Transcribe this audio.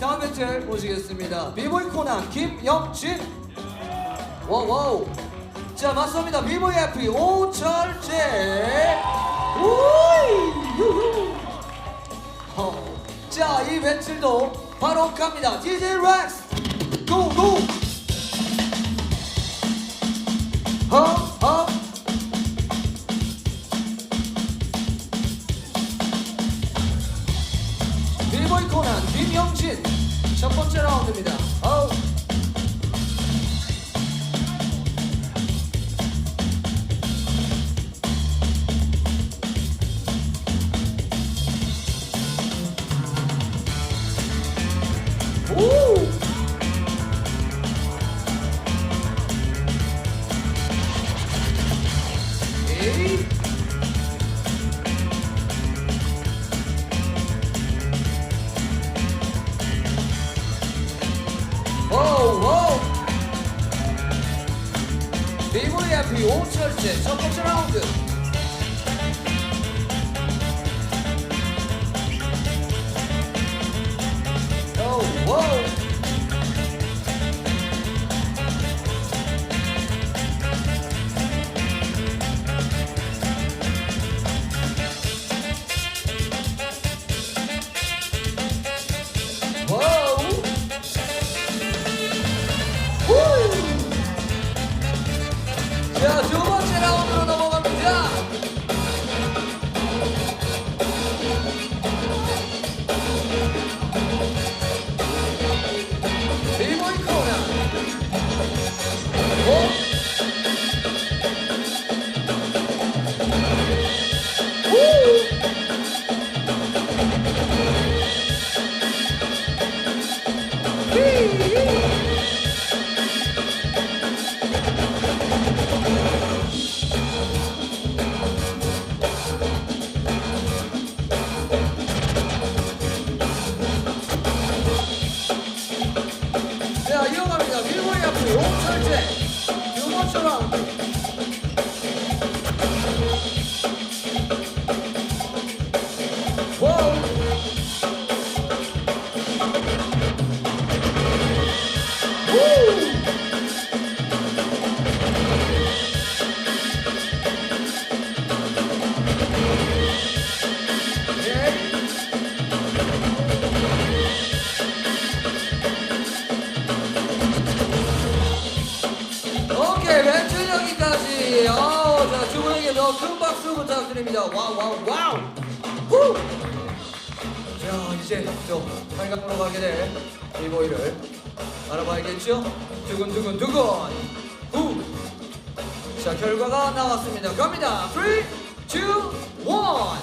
다음 배틀 모시겠습니다. 비보이 코난 김영진. 와와우. 자 맞습니다. 비보이 FP 오철재. 우이 유후. 어. 자, 이 배틀도 바로 갑니다. DJ 렉스. 고고. 김영진. 첫 번째 비보이 앞이 오철제 첫 번째 라운드 자, 두 번째 라 여기까지 아우 자두 분에게 더 큰 박수 부탁드립니다. 와우 와우 와우. 후! 자 이제 또 8강으로 가게 될 비보이를 알아봐야겠죠? 두근두근 두근. 후 자 결과가 나왔습니다. 갑니다. 3 2 1 와우